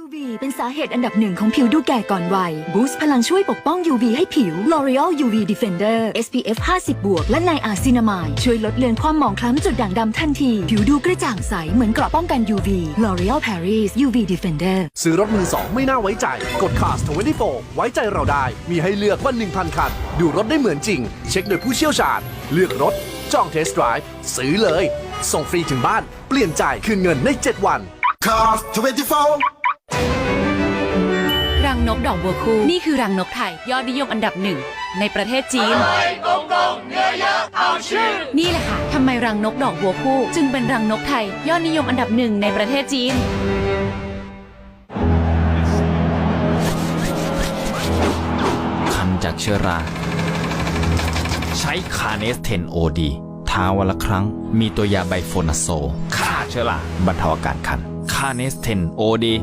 UV เป็นสาเหตุอันดับหนึ่งของผิวดูแก่ก่อนวัย บูสต์พลังช่วยปกป้อง UV ให้ผิว L'Oreal UV Defender SPF 50 บวก และไนอาซินามายช่วยลดเลือนความหมองคล้ำจุดด่างดำทันที ผิวดูกระจ่างใส เหมือนเกราะป้องกัน UV L'Oreal Paris UV Defender ซื้อรถมือสองไม่น่าไว้ใจ กด Cars 24 ไว้ใจเราได้ มีให้เลือกกว่า1,000 คัน ดูรถได้เหมือนจริง เช็คโดยผู้เชี่ยวชาญ เลือกรถ จองเทสต์ไดรฟ์ซื้อเลย ส่งฟรีถึงบ้าน เปลี่ยนจ่ายคืนเงินใน 7 วัน Cars 24รัง นกดอกบัวคู่ นี่คือรังนกไทย ยอดนิยมอันดับหนึ่งในประเทศจีนนี่แหละค่ะทำไมรังนกดอกบัวคู่ จึงเป็นรังนกไทย ยอดนิยมอันดับหนึ่งในประเทศจีน คันจากเชื้อรา ใช้คาเนสเทนโอดีทาวันละครั้ง มีตัวยาไบโฟนาโซฆ่าเชื้อราบรรเทาอาการคันคาเนสเทนโอดี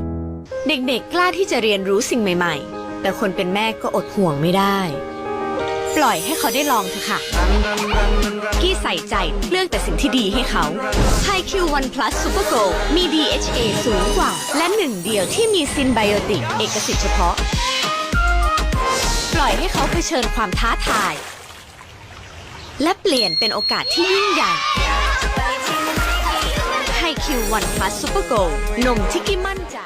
เด็กๆ กล้าที่จะเรียนรู้สิ่งใหม่ ๆ แต่คนเป็นแม่ก็อดห่วงไม่ได้ ปล่อยให้เขาได้ลองเถอะค่ะ กี้ใส่ใจเลือกแต่สิ่งที่ดีให้เขา HiQ One Plus Super Go มี DHA สูงกว่า และหนึ่งเดียวที่มีซินไบโอติกเอกสิทธิ์เฉพาะ ปล่อยให้เขาเผชิญความท้าทาย และเปลี่ยนเป็นโอกาสที่ยิ่งใหญ่ HiQ One Plus Super Go นมที่กี้มั่นใจ